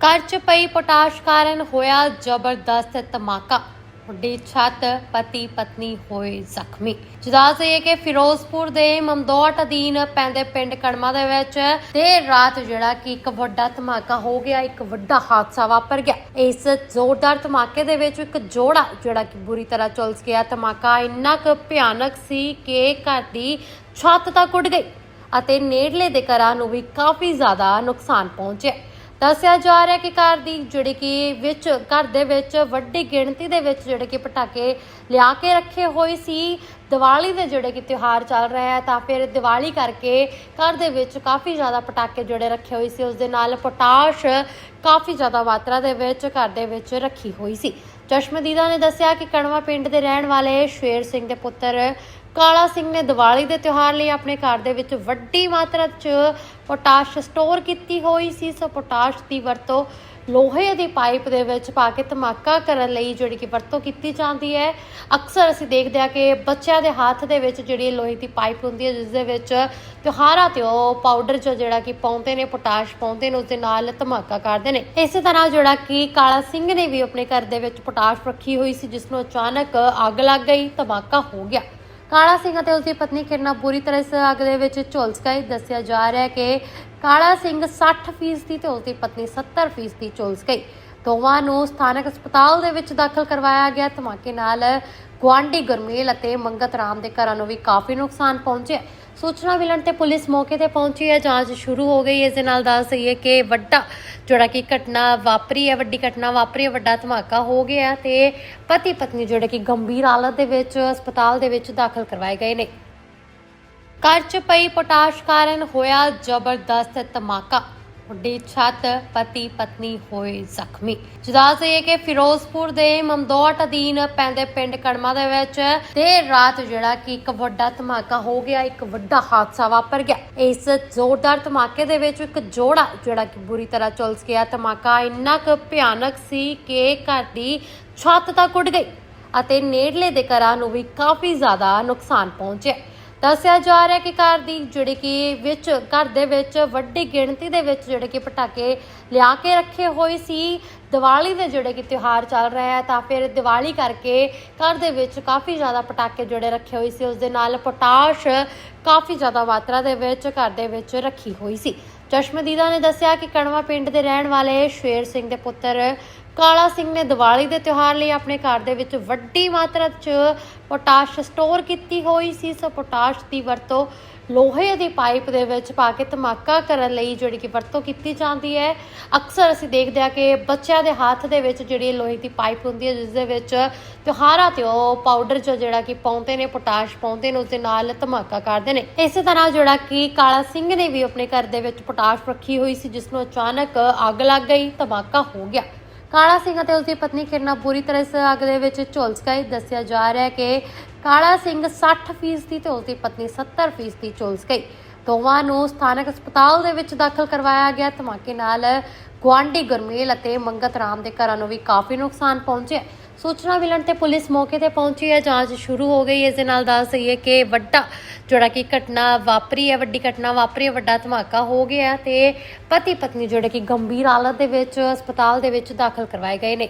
ਘਰ 'ਚ ਪਈ ਪੋਟਾਸ਼ ਕਾਰਨ ਹੋਇਆ ਜ਼ਬਰਦਸਤ ਧਮਾਕਾ। ਵੱਡੀ ਛੱਤ, ਪਤੀ ਪਤਨੀ ਹੋਏ ਜ਼ਖਮੀ। ਜਦਾਸ ਇਹ ਕਿ ਫਿਰੋਜ਼ਪੁਰ ਦੇ ਮਮਦੋਟ ਅਧੀਨ ਪੈਂਦੇ ਪਿੰਡ ਕੜਮਾ ਦੇ ਵਿੱਚ ਦੇਰ ਰਾਤ ਜਿਹੜਾ ਕਿ ਇੱਕ ਵੱਡਾ ਧਮਾਕਾ ਹੋ ਗਿਆ, ਇੱਕ ਵੱਡਾ ਹਾਦਸਾ ਵਾਪਰ ਗਿਆ। ਇਸ ਜ਼ੋਰਦਾਰ ਧਮਾਕੇ ਦੇ ਵਿੱਚ ਇੱਕ ਜੋੜਾ ਜਿਹੜਾ ਕਿ ਬੁਰੀ ਤਰ੍ਹਾਂ ਝੁਲਸ ਗਿਆ। ਧਮਾਕਾ ਇੰਨਾ ਕੁ ਭਿਆਨਕ ਸੀ ਕਿ ਘਰ ਦੀ ਛੱਤ ਤੱਕ ਉੱਡ ਗਈ ਅਤੇ ਨੇੜਲੇ ਦੇ ਘਰਾਂ ਨੂੰ ਵੀ ਕਾਫੀ ਜ਼ਿਆਦਾ ਨੁਕਸਾਨ ਪਹੁੰਚਿਆ। ਦੱਸਿਆ ਜਾ ਰਿਹਾ ਕਿ ਘਰ ਦੀ ਜਿਹੜੀ ਕਿ ਵਿੱਚ, ਘਰ ਦੇ ਵਿੱਚ ਵੱਡੀ ਗਿਣਤੀ ਦੇ ਵਿੱਚ ਜਿਹੜੇ ਕਿ ਪਟਾਕੇ ਲਿਆ ਕੇ ਰੱਖੇ ਹੋਏ ਸੀ। ਦੀਵਾਲੀ ਦੇ ਜਿਹੜੇ ਕਿ ਤਿਉਹਾਰ ਚੱਲ ਰਿਹਾ ਹੈ, ਤਾਂ ਫਿਰ ਦੀਵਾਲੀ ਕਰਕੇ ਘਰ ਦੇ ਵਿੱਚ ਕਾਫੀ ਜ਼ਿਆਦਾ ਪਟਾਕੇ ਜਿਹੜੇ ਰੱਖੇ ਹੋਏ ਸੀ। ਉਸ ਦੇ ਨਾਲ ਪੋਟਾਸ਼ ਕਾਫੀ ਜ਼ਿਆਦਾ ਮਾਤਰਾ ਦੇ ਵਿੱਚ ਘਰ ਦੇ ਵਿੱਚ ਰੱਖੀ ਹੋਈ ਸੀ। ਚਸ਼ਮਦੀਦਾ ਨੇ ਦੱਸਿਆ ਕਿ ਕਣਵਾ ਪਿੰਡ ਦੇ ਰਹਿਣ ਵਾਲੇ ਸ਼ੇਰ ਸਿੰਘ ਦੇ ਪੁੱਤਰ ਕਾਲਾ ਸਿੰਘ ਨੇ ਦੀਵਾਲੀ ਦੇ ਤਿਉਹਾਰ ਲਈ ਆਪਣੇ ਘਰ ਦੇ ਵਿੱਚ ਵੱਡੀ ਮਾਤਰਾ 'ਚ ਪੋਟਾਸ਼ ਸਟੋਰ ਕੀਤੀ ਹੋਈ ਸੀ। ਸੋ ਪੋਟਾਸ਼ ਦੀ ਵਰਤੋਂ ਲੋਹੇ ਦੀ ਪਾਈਪ ਦੇ ਵਿੱਚ ਪਾ ਕੇ ਧਮਾਕਾ ਕਰਨ ਲਈ ਜਿਹੜੀ ਕਿ ਵਰਤੋਂ ਕੀਤੀ ਜਾਂਦੀ ਹੈ। ਅਕਸਰ ਅਸੀਂ ਦੇਖਦੇ ਆ ਕਿ ਬੱਚਿਆਂ ਦੇ ਹੱਥ ਦੇ ਵਿੱਚ ਜਿਹੜੀ ਲੋਹੇ ਦੀ ਪਾਈਪ ਹੁੰਦੀ ਹੈ, ਜਿਸ ਦੇ ਵਿੱਚ ਤਿਉਹਾਰਾਂ ਤੇ ਉਹ ਪਾਊਡਰ ਚ ਜਿਹੜਾ ਕਿ ਪਾਉਂਦੇ ਨੇ, ਪੋਟਾਸ਼ ਪਾਉਂਦੇ ਨੇ, ਉਸ ਦੇ ਨਾਲ ਧਮਾਕਾ ਕਰਦੇ ਨੇ। ਇਸੇ ਤਰ੍ਹਾਂ ਜਿਹੜਾ ਕਿ ਕਾਲਾ ਸਿੰਘ ਨੇ ਵੀ ਆਪਣੇ ਘਰ ਦੇ ਵਿੱਚ ਪੋਟਾਸ਼ ਰੱਖੀ ਹੋਈ ਸੀ, ਜਿਸ ਨੂੰ ਅਚਾਨਕ ਅੱਗ ਲੱਗ ਗਈ, ਧਮਾਕਾ ਹੋ ਗਿਆ। ਕਾਲਾ ਸਿੰਘ ਅਤੇ ਉਸਦੀ ਪਤਨੀ ਕਿਰਨਾ ਪੂਰੀ ਤਰ੍ਹਾਂ ਇਸ ਅੱਗ ਦੇ ਵਿੱਚ ਝੁਲਸ ਗਈ ਦੱਸਿਆ ਜਾ ਰਿਹਾ ਹੈ ਕਿ ਕਾਲਾ ਸਿੰਘ 60% ਦੀ ਤੇ ਉਸਦੀ ਪਤਨੀ 70% ਝੁਲਸ ਗਈ। ਦੋਵਾਂ ਨੂੰ ਸਥਾਨਕ ਹਸਪਤਾਲ ਦੇ ਵਿੱਚ ਦਾਖਲ ਕਰਵਾਇਆ ਗਿਆ। ਧਮਾਕੇ ਨਾਲ ਗੁਆਂਢੀ ਗੁਰਮੇਲ ਅਤੇ ਮੰਗਤ ਰਾਮ ਦੇ ਘਰਾਂ ਨੂੰ ਵੀ ਕਾਫੀ ਨੁਕਸਾਨ ਪਹੁੰਚਿਆ। ਸੂਚਨਾ ਮਿਲਣ ਤੇ ਪੁਲਿਸ ਮੌਕੇ ਤੇ ਪਹੁੰਚੀ ਹੈ। ਜਾਂਚ ਸ਼ੁਰੂ ਹੋ ਗਈ। ਹੈ ਇਸ ਦੇ ਨਾਲ ਦੱਸ ਦਈਏ ਕਿ ਵੱਡਾ ਜਿਹੜਾ ਕਿ ਘਟਨਾ ਵਾਪਰੀ ਹੈ, ਵੱਡੀ ਘਟਨਾ ਵਾਪਰੀ ਹੈ, ਵੱਡਾ ਧਮਾਕਾ ਹੋ ਗਿਆ ਤੇ ਪਤੀ ਪਤਨੀ ਜਿਹੜੇ ਕਿ ਗੰਭੀਰ ਹਾਲਤ ਦੇ ਵਿੱਚ ਹਸਪਤਾਲ ਦੇ ਵਿੱਚ ਦਾਖਲ ਕਰਵਾਏ ਗਏ ਨੇ। ਘਰ 'ਚ ਪਈ ਪੋਟਾਸ਼ ਕਾਰਨ ਹੋਇਆ ਜ਼ਬਰਦਸਤ ਧਮਾਕਾ। ਵੱਡੀ ਛੱਤ, ਪਤੀ ਪਤਨੀ ਹੋਏ ਜ਼ਖਮੀ। ਜਦਾਸ ਇਹ ਕਿ ਫਿਰੋਜ਼ਪੁਰ ਦੇ ਮਮਦੋਟ ਅਧੀਨ ਪੈਂਦੇ ਪਿੰਡ ਕੜਮਾ ਦੇ ਵਿੱਚ ਦੇਰ ਰਾਤ ਜਿਹੜਾ ਕਿ ਇੱਕ ਵੱਡਾ ਧਮਾਕਾ ਹੋ ਗਿਆ, ਇੱਕ ਵੱਡਾ ਹਾਦਸਾ ਵਾਪਰ ਗਿਆ। ਇਸ ਜ਼ੋਰਦਾਰ ਧਮਾਕੇ ਦੇ ਵਿੱਚ ਇੱਕ ਜੋੜਾ ਜਿਹੜਾ ਕਿ ਬੁਰੀ ਤਰ੍ਹਾਂ ਝੁਲਸ ਗਿਆ। ਧਮਾਕਾ ਇੰਨਾ ਕੁ ਭਿਆਨਕ ਸੀ ਕਿ ਘਰ ਦੀ ਛੱਤ ਤੱਕ ਉੱਡ ਗਈ ਅਤੇ ਨੇੜਲੇ ਦੇ ਘਰਾਂ ਨੂੰ ਵੀ ਕਾਫੀ ਜ਼ਿਆਦਾ ਨੁਕਸਾਨ ਪਹੁੰਚਿਆ। ਦੱਸਿਆ ਜਾ ਰਿਹਾ ਕਿ ਘਰ ਦੀ ਜਿਹੜੀ ਕਿ ਵਿੱਚ, ਘਰ ਦੇ ਵਿੱਚ ਵੱਡੀ ਗਿਣਤੀ ਦੇ ਵਿੱਚ ਜਿਹੜੇ ਕਿ ਪਟਾਕੇ ਲਿਆ ਕੇ ਰੱਖੇ ਹੋਏ ਸੀ। ਦੀਵਾਲੀ ਦੇ ਜਿਹੜੇ ਕਿ ਤਿਉਹਾਰ ਚੱਲ ਰਿਹਾ ਹੈ ਤਾਂ ਫਿਰ ਦੀਵਾਲੀ ਕਰਕੇ ਘਰ ਦੇ ਵਿੱਚ ਕਾਫੀ ਜ਼ਿਆਦਾ ਪਟਾਕੇ ਜਿਹੜੇ ਰੱਖੇ ਹੋਏ ਸੀ। ਉਸ ਦੇ ਨਾਲ ਪੋਟਾਸ਼ ਕਾਫੀ ਜ਼ਿਆਦਾ ਮਾਤਰਾ ਦੇ ਵਿੱਚ ਘਰ ਦੇ ਵਿੱਚ ਰੱਖੀ ਹੋਈ ਸੀ। ਚਸ਼ਮਦੀਦਾ ਨੇ ਦੱਸਿਆ ਕਿ ਕਣਵਾ ਪਿੰਡ ਦੇ ਰਹਿਣ ਵਾਲੇ ਸ਼ੇਰ ਸਿੰਘ ਦੇ ਪੁੱਤਰ ਕਾਲਾ ਸਿੰਘ ਨੇ ਦੀਵਾਲੀ ਦੇ ਤਿਉਹਾਰ ਲਈ ਆਪਣੇ ਘਰ ਦੇ ਵਿੱਚ ਵੱਡੀ ਮਾਤਰਾ 'ਚ ਪੋਟਾਸ਼ ਸਟੋਰ ਕੀਤੀ ਹੋਈ ਸੀ। ਸੋ ਪੋਟਾਸ਼ ਦੀ ਵਰਤੋਂ ਲੋਹੇ ਦੀ ਪਾਈਪ ਦੇ ਵਿੱਚ ਪਾ ਕੇ ਧਮਾਕਾ ਕਰਨ ਲਈ ਜਿਹੜੀ ਕਿ ਵਰਤੋਂ ਕੀਤੀ ਜਾਂਦੀ ਹੈ। ਅਕਸਰ ਅਸੀਂ ਦੇਖਦੇ ਆ ਕਿ ਬੱਚਿਆਂ ਦੇ ਹੱਥ ਦੇ ਵਿੱਚ ਜਿਹੜੀ ਲੋਹੇ ਦੀ ਪਾਈਪ ਹੁੰਦੀ ਹੈ, ਜਿਸ ਦੇ ਵਿੱਚ ਤਿਉਹਾਰਾਂ ਤੇ ਉਹ ਪਾਊਡਰ ਚ ਜਿਹੜਾ ਕਿ ਪਾਉਂਦੇ ਨੇ, ਪੋਟਾਸ਼ ਪਾਉਂਦੇ ਨੇ, ਉਸ ਦੇ ਨਾਲ ਧਮਾਕਾ ਕਰਦੇ ਨੇ। ਇਸੇ ਤਰ੍ਹਾਂ ਜਿਹੜਾ ਕਿ ਕਾਲਾ ਸਿੰਘ ਨੇ ਵੀ ਆਪਣੇ ਘਰ ਦੇ ਵਿੱਚ ਪੋਟਾਸ਼ ਰੱਖੀ ਹੋਈ ਸੀ, ਜਿਸ ਨੂੰ ਅਚਾਨਕ ਅੱਗ ਲੱਗ ਗਈ, ਧਮਾਕਾ ਹੋ ਗਿਆ। ਕਾਲਾ ਸਿੰਘ ਅਤੇ ਉਸਦੀ ਪਤਨੀ ਕਿਰਨਾ ਪੂਰੀ ਤਰ੍ਹਾਂ ਇਸ ਅੱਗ ਦੇ ਵਿੱਚ ਝੁਲਸ ਗਈ ਦੱਸਿਆ ਜਾ ਰਿਹਾ ਹੈ ਕਿ ਕਾਲਾ ਸਿੰਘ 60% ਦੀ ਤੇ ਉਸਦੀ ਪਤਨੀ 70% ਝੁਲਸ ਗਈ ਦੋਵਾਂ ਨੂੰ ਸਥਾਨਕ ਹਸਪਤਾਲ ਦੇ ਵਿੱਚ ਦਾਖਲ ਕਰਵਾਇਆ ਗਿਆ। ਧਮਾਕੇ ਨਾਲ ਗੁਆਂਢੀ ਗੁਰਮੇਲ ਅਤੇ ਮੰਗਤ ਰਾਮ ਦੇ ਘਰਾਂ ਨੂੰ ਵੀ ਕਾਫੀ ਨੁਕਸਾਨ ਪਹੁੰਚਿਆ। ਸੂਚਨਾ ਮਿਲਣ ਤੇ ਪੁਲਿਸ ਮੌਕੇ ਤੇ ਪਹੁੰਚੀ ਹੈ। ਜਾਂਚ ਸ਼ੁਰੂ ਹੋ ਗਈ। ਹੈ ਇਸ ਦੇ ਨਾਲ ਦੱਸ ਦਈਏ ਕਿ ਵੱਡਾ ਜਿਹੜਾ ਕਿ ਘਟਨਾ ਵਾਪਰੀ ਹੈ, ਵੱਡੀ ਘਟਨਾ ਵਾਪਰੀ ਹੈ, ਵੱਡਾ ਧਮਾਕਾ ਹੋ ਗਿਆ ਤੇ ਪਤੀ ਪਤਨੀ ਜਿਹੜੇ ਕਿ ਗੰਭੀਰ ਹਾਲਤ ਦੇ ਵਿੱਚ ਹਸਪਤਾਲ ਦੇ ਵਿੱਚ ਦਾਖਲ ਕਰਵਾਏ ਗਏ ਨੇ।